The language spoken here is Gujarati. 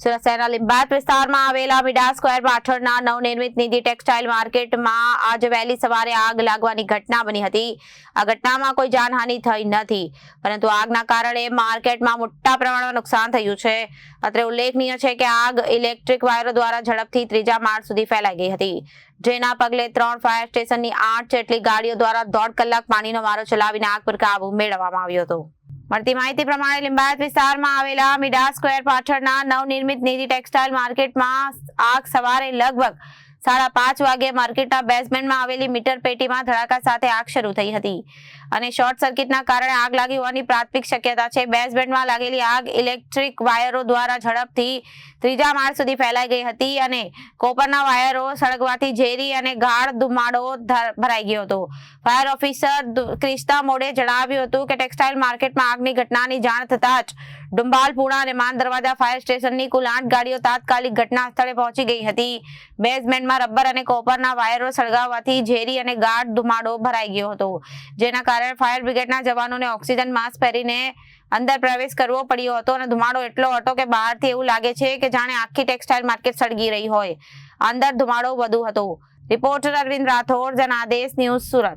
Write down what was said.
સુરત શહેરના લીંબાયત વિસ્તારમાં આવેલા મિડા સ્ક્વેર પાછળના નવનિર્મિત નિધિ ટેક્સટાઇલ માર્કેટમાં આજે વહેલી સવારે આગ લાગવાની ઘટના બની હતી. આ ઘટનામાં કોઈ જાનહાનિ થઈ નથી, પરંતુ આગના કારણે માર્કેટમાં મોટા પ્રમાણમાં નુકસાન થયું છે. અત્રે ઉલ્લેખનીય છે કે આગ ઇલેક્ટ્રિક વાયરો દ્વારા ઝડપથી ત્રીજા માળ સુધી ફેલાઈ ગઈ હતી, જેના પગલે ત્રણ ફાયર સ્ટેશનની આઠ જેટલી ગાડીઓ દ્વારા દોઢ કલાક પાણીનો મારો ચલાવીને આગ પર કાબુ મેળવવામાં આવ્યો હતો. મળતી માહિતી પ્રમાણે લિંબાયત વિસ્તારમાં આવેલા મિડા સ્ક્વેર પાછળના નવનિર્મિત નિધિ ટેક્સટાઇલ માર્કેટમાં આગ સવારે લગભગ સાડા પાંચ વાગે માર્કેટના બેઝમેન્ટમાં આવેલી મીટર પેટીમાં ધડાકા સાથે આગ શરૂ થઈ હતી. અને શોર્ટ સર્કિટના કારણે આગ લાગી હોવાની પ્રાથમિક શક્યતા છે. બેઝમેન્ટમાં લાગેલી આગ ઇલેક્ટ્રિક વાયરો દ્વારા ઝડપથી ત્રીજા માળ સુધી ફેલાઈ ગઈ હતી અને કોપરના વાયરો સળગવાથી ઝેરી અને ગાઢ ધુમાડો ભરાઈ ગયો હતો. ફાયર ઓફિસર ક્રિસ્તા મોડે જણાવ્યું હતું કે ટેક્સટાઇલ માર્કેટમાં આગની ઘટનાની જાણ થતાં જ ડુંબાલ પુણા અને માન દરવાજા ફાયર સ્ટેશનની કુલ આઠ ગાડીઓ તાત્કાલિક ઘટના સ્થળે પહોંચી ગઈ હતી. બેઝમેન્ટમાં રબર અને કોપરના વાયરો સળગાવવાથી ઝેરી અને ગાઢ ધુમાડો ભરાઈ ગયો હતો. જેના કારણે ફાયર બ્રિગેડના જવાનોને ઓક્સિજન માસ્ક પહેરીને અંદર પ્રવેશ કરવો પડ્યો હતો અને ધુમાડો એટલો હતો કે બહારથી એવું લાગે છે કે જાણે આખી ટેક્સટાઇલ માર્કેટ સળગી રહી હોય. અંદર ધુમાડો વધુ હતો. Reporter Arvind Rathod, Janadesh news Surat.